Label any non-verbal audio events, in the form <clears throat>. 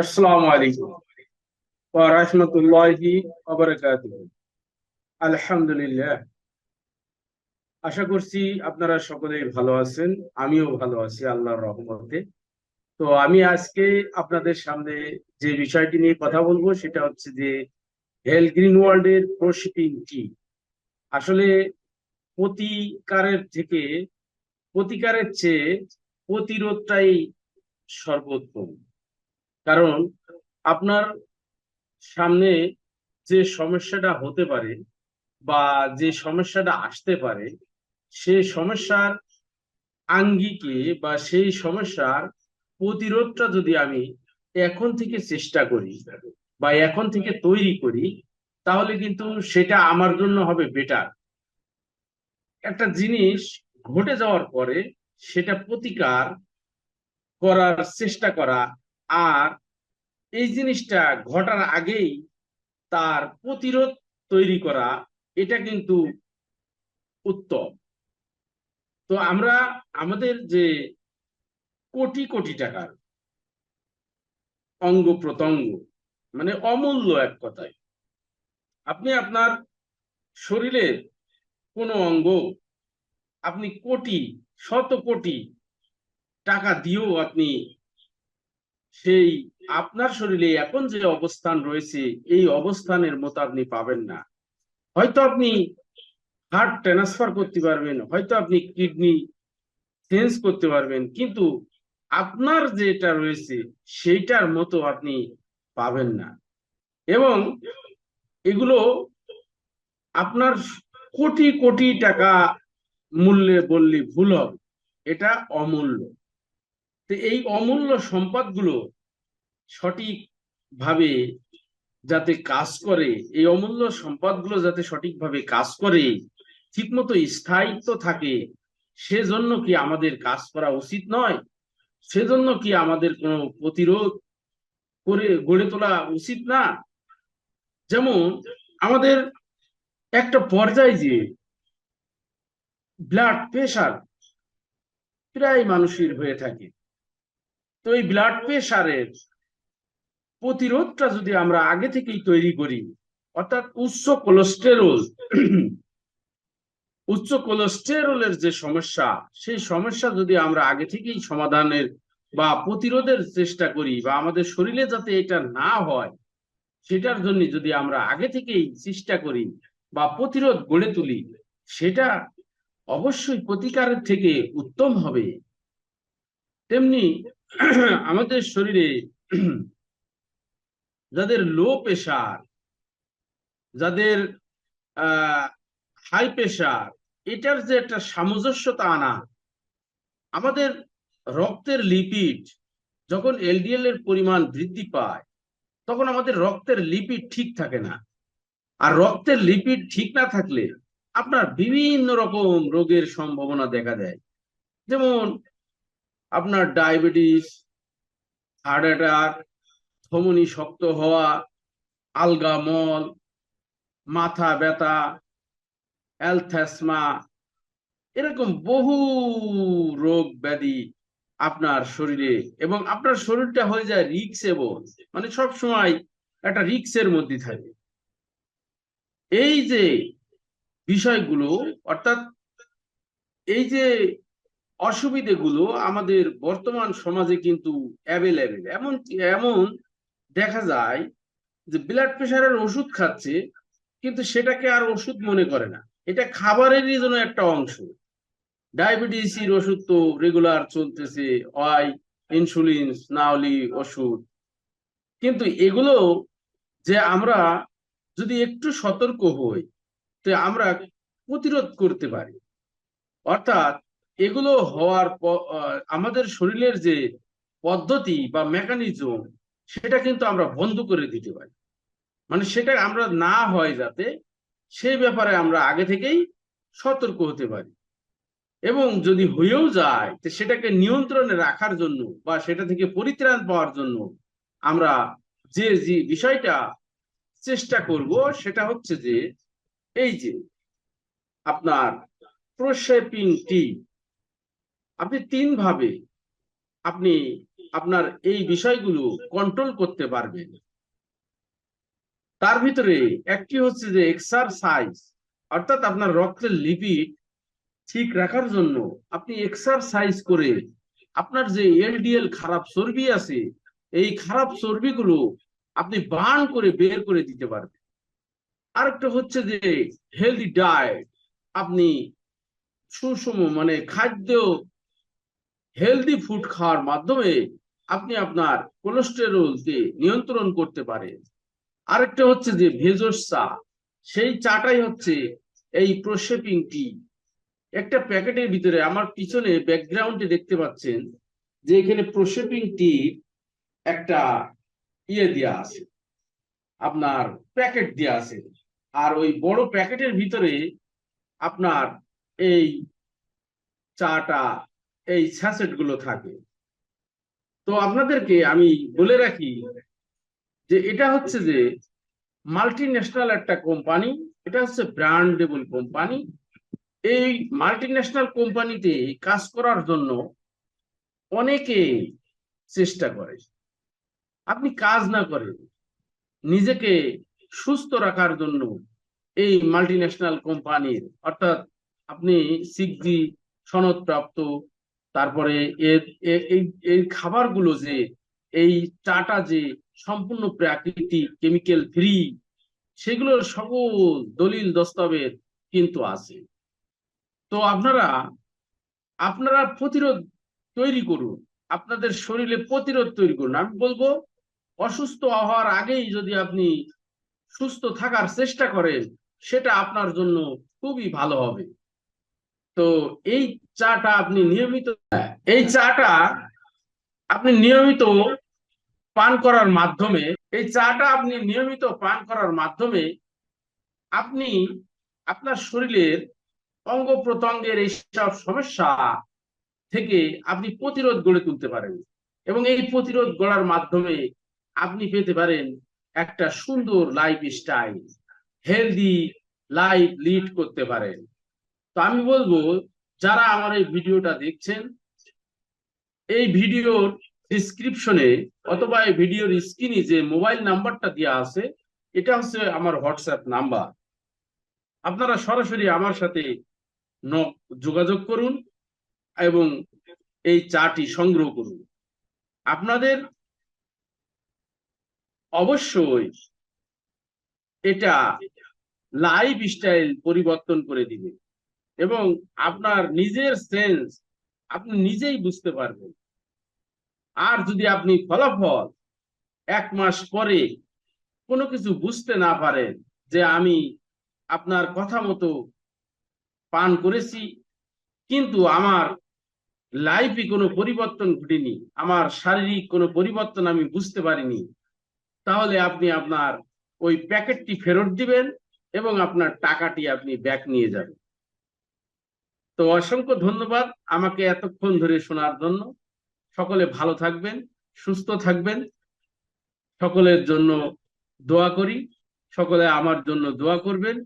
আসসালামু আলাইকুম ওয়া রাহমাতুল্লাহি ওয়া বারাকাতুহু। আলহামদুলিল্লাহ। আশা করছি আপনারা সকলেই ভালো আছেন, আমিও ভালো আছি আল্লাহর রহমতে। তো আমি আজকে আপনাদের সামনে যে বিষয়টি নিয়ে কথা বলব সেটা হচ্ছে যে হেল গ্রিন ওয়ার্ল্ডের প্রশিপিং কি? আসলে প্রতিকারের থেকে, প্রতিকারের চেয়ে প্রতিরোধটাই সর্বোত্তম। কারণ আপনার সামনে যে সমস্যাটা হতে পারে বা যে সমস্যাটা আসতে পারে, সেই সমস্যার আঙ্গিকে বা সেই সমস্যার প্রতিরোধটা যদি আমি এখন থেকে চেষ্টা করি বা এখন থেকে তৈরি করি, তাহলে কিন্তু সেটা আমার জন্য হবে বেটার একটা জিনিস ঘটে যাওয়ার পরে সেটা প্রতিকার করার চেষ্টা করা আর এই জিনিসটা ঘটার আগেই তার প্রতিরোধ তৈরি করা, এটা কিন্তু উত্তম। তো আমরা আমাদের যে কোটি কোটি টাকার অঙ্গ প্রত্যঙ্গ মানে অমূল্য এক কথায়, আপনি আপনার শরীরের কোনো অঙ্গ আপনি কোটি, শত কোটি টাকা দিয়েও আপনি সেই আপনার শরীরে এখন যে অবস্থান রয়েছে, এই অবস্থানের মতো আপনি পাবেন না। হয়তো আপনি হার্ট ট্রান্সফার করতে পারবেন, হয়তো আপনি কিডনি চেঞ্জ করতে পারবেন, কিন্তু আপনার যেটা রয়েছে, সেইটার মতো আপনি পাবেন না। এবং এগুলো আপনার কোটি কোটি টাকা মূল্যে বললে ভুল হবে, এটা অমূল্য। তো এই অমূল্য সম্পদগুলো সঠিক ভাবে যাতে কাজ করে, এই অমূল্য সম্পদগুলো যাতে সঠিকভাবে কাজ করে, ঠিকমতো স্থায়িত্ব থাকে, সেজন্য কি আমাদের কাজ করা উচিত নয়? সেজন্য কি আমাদের কোনো প্রতিরোধ করে গড়ে তোলা উচিত না? যেমন আমাদের একটা পর্যায়ে যে ব্লাড প্রেশার প্রায় মানুষের হয়ে থাকে। তো এই ব্লাড প্রেশারের প্রতিরোধটা যদি আমরা আগে থেকেই তৈরি করি, অর্থাৎ উচ্চ কোলেস্টেরল <clears throat> উচ্চ কোলেস্টেরলের যে সমস্যা, সেই সমস্যা যদি আমরা আগে থেকেই সমাধানের বা প্রতিরোধের চেষ্টা করি বা আমাদের শরীরে যাতে এটা না হয়, সেটার জন্য যদি আমরা আগে থেকেই চেষ্টা করি বা প্রতিরোধ গড়ে তুলি, সেটা অবশ্যই প্রতিকারের থেকে উত্তম হবে। তেমনি <clears throat> আমাদের শরীরে <clears throat> যাদের লো প্রেশার যাদের হাই প্রেশার এটার যে একটা সামঞ্জস্যতা আনা, আমাদের রক্তের লিপিড যখন এলডিএল এর পরিমাণ বৃদ্ধি পায়, তখন আমাদের রক্তের লিপিড ঠিক থাকে না। আর রক্তের লিপিড ঠিক না থাকলে আপনার বিভিন্ন রকম রোগের সম্ভাবনা দেখা দেয়। যেমন আপনার ডায়াবেটিস, হার্ট অ্যাটাক, ধমনী শক্ত হওয়া, আলগা মল, মাথা ব্যথা, অ্যালথ্যাসমা, এরকম বহু রোগ ব্যাধি আপনার শরীরে এবং আপনার শরীরটা হয়ে যায় রিক্স এবং মানে সব সময় একটা রিক্সের মধ্যে থাকে। এই যে বিষয়গুলো, অর্থাৎ এই যে অসুবিধেগুলো আমাদের বর্তমান সমাজে কিন্তু অ্যাভেলেবেল এমন এমন দেখা যায় যে ব্লাড প্রেশারের ওষুধ খাচ্ছে, কিন্তু সেটাকে আর ওষুধ মনে করে না। এটা খাবারেরই জন্য একটা অংশ। ডায়াবেটিসের ওষুধ তো রেগুলার চলতেছে অয় ইনসুলিন নাওলি ওষুধ। কিন্তু এগুলো যে আমরা যদি একটু সতর্ক হই, তো আমরা প্রতিরোধ করতে পারি। অর্থাৎ এগুলো হওয়ার আমাদের শরীরের যে পদ্ধতি বা মেকানিজম সেটা কিন্তু আমরা বন্ধ করে দিতে পারি। মানে সেটা আমরা না হয় যাতে সেই ব্যাপারে আমরা আগে থেকেই সতর্ক হতে পারি। এবং যদি হয়েও যায়, তো সেটাকে নিয়ন্ত্রণে রাখার জন্য বা সেটা থেকে পরিত্রাণ পাওয়ার জন্য আমরা যে যে বিষয়টা চেষ্টা করব, সেটা হচ্ছে যে, এই যে আপনার প্রোশেপিং টি আপনি তিন ভাবে আপনি আপনার এই বিষয়গুলো কন্ট্রোল করতে পারবেন। তার ভিতরে একটি হচ্ছে যে এক্সারসাইজ অর্থাৎ আপনার রক্তের লিপিড ঠিক রাখার জন্য আপনি এক্সারসাইজ করে আপনার যে এলডিএল খারাপ চর্বি আছে, এই খারাপ চর্বিগুলো আপনি বার্ন করে বের করে দিতে পারবেন। আরেকটা হচ্ছে যে হেলদি ডায়েট আপনি সুষম মানে খাদ্য হেলদি ফুড খাওয়ার মাধ্যমে আপনি আপনার কোলেস্টেরলকে নিয়ন্ত্রণ করতে পারেন। আরেকটা হচ্ছে যে ভেজস চা, সেই চাটাই হচ্ছে এই প্রসেপিং টি একটা প্যাকেটের ভিতরে আমার পিছনে ব্যাকগ্রাউন্ডে দেখতে পাচ্ছেন যে এখানে প্রসেপিং টি একটা ইয়ে দেওয়া আছে, আপনার প্যাকেট দেওয়া আছে। আর ওই বড় প্যাকেটের ভিতরে আপনার এই চাটা এই স্যাসেটগুলো থাকে। তো আপনাদেরকে আমি বলে রাখি যে এটা হচ্ছে যে মাল্টি ন্যাশনাল একটা কোম্পানি এটা হচ্ছে ব্র্যান্ডেবল কোম্পানি এই মাল্টি ন্যাশনাল কোম্পানিতে কাজ করার জন্য অনেকে চেষ্টা করে। আপনি কাজ না করেন নিজেকে সুস্থ রাখার জন্য এই মাল্টি ন্যাশনাল কোম্পানির অর্থাৎ আপনি সিগজি সনদপ্রাপ্ত তারপরে এর এই খাবারগুলো যে, এই চাটা যে সম্পূর্ণ প্রাকৃতিক কেমিক্যাল ফ্রি সেগুলোর সকল দলিল দস্তাবেজ কিন্তু আছে। তো আপনারা আপনারা প্রতিরোধ তৈরি করুন। আপনাদের শরীরে প্রতিরোধ তৈরি করুন। আমি বলব, অসুস্থ হওয়ার আগেই যদি আপনি সুস্থ থাকার চেষ্টা করেন, সেটা আপনার জন্য খুবই ভালো হবে। তো এই চাটা আপনি নিয়মিত, এই চাটা আপনি নিয়মিত পান করার মাধ্যমে, এই চাটা আপনি নিয়মিত পান করার মাধ্যমে আপনি আপনার শরীরের অঙ্গ প্রত্যঙ্গের এইসব সমস্যা থেকে আপনি প্রতিরোধ গড়ে তুলতে পারেন। এবং এই প্রতিরোধ গড়ার মাধ্যমে আপনি পেতে পারেন একটা সুন্দর life style healthy life lead করতে পারেন। তো আমি বলব, যারা আমার এই ভিডিওটা দেখছেন, এই ভিডিওর ডিসক্রিপশনে অথবা এই ভিডিওর স্ক্রিনে যে মোবাইল নাম্বারটা দেওয়া আছে, এটা হচ্ছে আমার হোয়াটসঅ্যাপ নাম্বার আপনারা সরাসরি আমার সাথে যোগাযোগ করুন এবং এই চাটি সংগ্রহ করুন। আপনাদের অবশ্যই এটা লাইফ স্টাইল পরিবর্তন করে দিবে। এবং আপনার নিজের সেন্স আপনি নিজেই বুঝতে পারবেন। আর যদি আপনি ফলাফল এক মাস পরে কোনো কিছু বুঝতে না পারেন যে আমি আপনার কথা মতো পান করেছি, কিন্তু আমার লাইফে কোনো পরিবর্তন ঘটেনি, আমার শারীরিক কোনো পরিবর্তন আমি বুঝতে পারিনি, তাহলে আপনি আপনার ওই প্যাকেটটি ফেরত দিবেন এবং আপনার টাকাটি আপনি ব্যাক নিয়ে যাবেন। তো অসংখ্য ধন্যবাদ আমাকে এতক্ষণ ধরে শোনার জন্য। সকলে ভালো থাকবেন, সুস্থ থাকবেন। সকলের জন্য দোয়া করি, সকলে আমার জন্য দোয়া করবেন।